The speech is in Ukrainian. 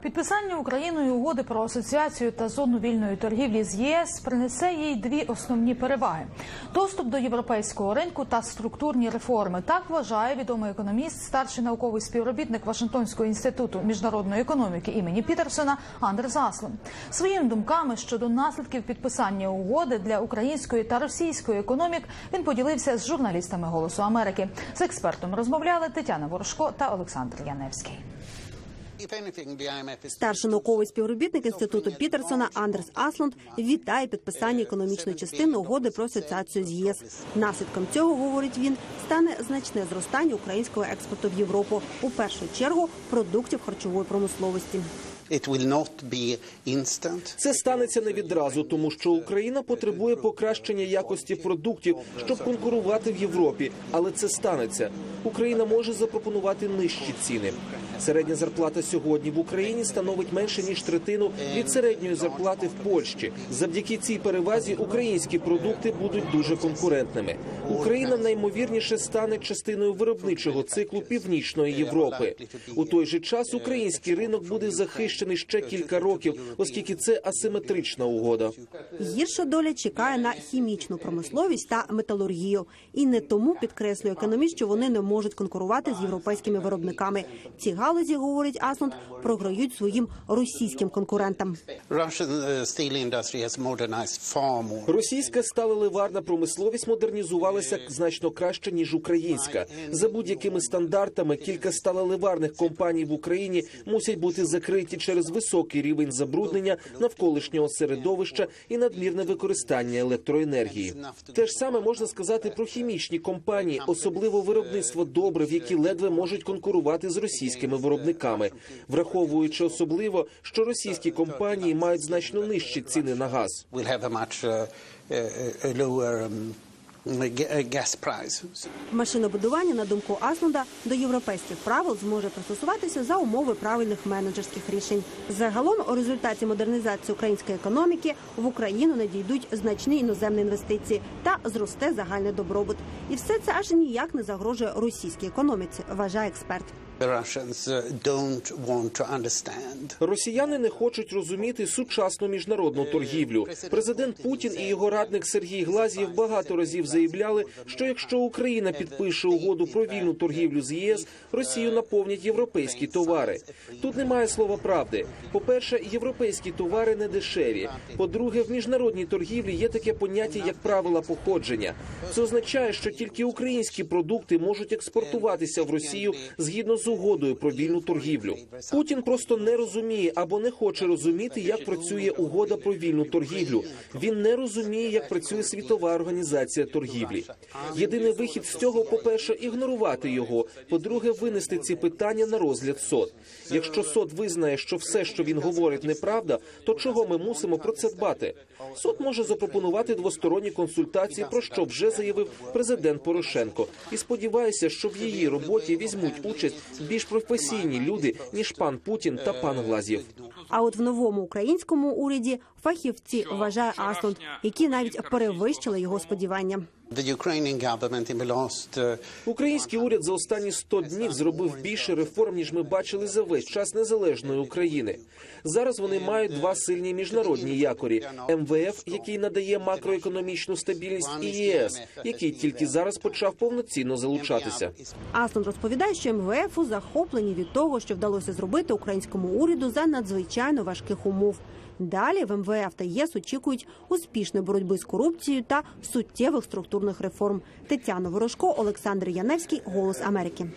Підписання Україною угоди про асоціацію та зону вільної торгівлі з ЄС принесе їй дві основні переваги: доступ до європейського ринку та структурні реформи. Так вважає відомий економіст, старший науковий співробітник Вашингтонського інституту міжнародної економіки імені Пітерсона Андерс Аслон. Своїми думками щодо наслідків підписання угоди для української та російської економік він поділився з журналістами Голосу Америки. З експертом розмовляли Тетяна Ворожко та Олександр Яневський. Старший науковий співробітник інституту Пітерсона Андерс Аслунд вітає підписання економічної частини угоди про асоціацію з ЄС. Наслідком цього говорить він стане значне зростання українського експорту в Європу у першу чергу продуктів харчової промисловості. Це станеться не відразу, тому що Україна потребує покращення якості продуктів, щоб конкурувати в Європі. Але це станеться. Україна може запропонувати нижчі ціни. Середня зарплата сьогодні в Україні становить менше ніж третину від середньої зарплати в Польщі. Завдяки цій перевазі українські продукти будуть дуже конкурентними. Україна наймовірніше стане частиною виробничого циклу північної Європи. У той же час український ринок буде захищений ще кілька років, оскільки це асиметрична угода. Гірша доля чекає на хімічну промисловість та металургію. І не тому підкреслює економіст, що вони не можуть конкурувати з європейськими виробниками. Ці галузі, говорить Аслунд, програють своїм російським конкурентам. Uh. Російська сталеливарна промисловість модернізувалася значно краще ніж українська. За будь-якими стандартами кілька сталеливарних компаній в Україні мусять бути закриті через високий рівень забруднення навколишнього середовища і надмірне використання електроенергії. Те ж саме можна сказати про хімічні компанії, особливо виробництво добрив, які ледве можуть конкурувати з російськими виробниками, враховуючи особливо, що російські компанії мають значно нижчі ціни на газ. Uh, gas price. Машинобудування, на думку Аслунда, до європейських правил зможе пристосуватися за умови правильних менеджерських рішень. Загалом, у результаті модернізації української економіки в Україну надійдуть значні іноземні інвестиції та зросте загальний добробут. І все це аж ніяк не загрожує російській економіці, вважає експерт. Uh. Росіяни не хочуть розуміти сучасну міжнародну торгівлю. Президент Путін і його радник Сергій Глазєв багато разів заявляли, що якщо Україна підпише угоду про вільну торгівлю з ЄС, Росію наповнять європейські товари. Тут немає слова правди. По перше, європейські товари не дешеві. По-друге, в міжнародній торгівлі є таке поняття як правила походження. Це означає, що тільки українські продукти можуть експортуватися в Росію згідно з угодою про вільну торгівлю. Путін просто не розуміє або не хоче розуміти, як працює угода про вільну торгівлю. Він не розуміє, як працює світова організація торгівлі. Єдиний вихід з цього, по-перше, ігнорувати його. По-друге, винести ці питання на розгляд СОД. Якщо СОД визнає, що все, що він говорить, неправда, то чого ми мусимо про це дбати? СОД може запропонувати двосторонні консультації, про що вже заявив президент Порошенко. І сподіваюся, що в її роботі візьмуть участь більш професійні люди ніж пан Путін та пан Глазєв. А от в новому українському уряді фахівці вважає Аслунд, які навіть перевищили його сподівання. The Ukrainian government in the last uh, Український уряд за останні 100 днів зробив більше реформ, ніж ми бачили за весь час незалежної України. Зараз вони мають два сильні міжнародні якорі: МВФ, який надає макроекономічну стабільність, і ЄС, який тільки зараз почав повноцінно залучатися. Аслунд розповідає, що МВФу захоплені від того, що вдалося зробити українському уряду за надзвичайно важких умов. Далі в МВФ та ЄС очікують успішної боротьби з корупцією та суттєвих структурних реформ. Тетяна Ворожко, Олександр Яневський, Голос Америки.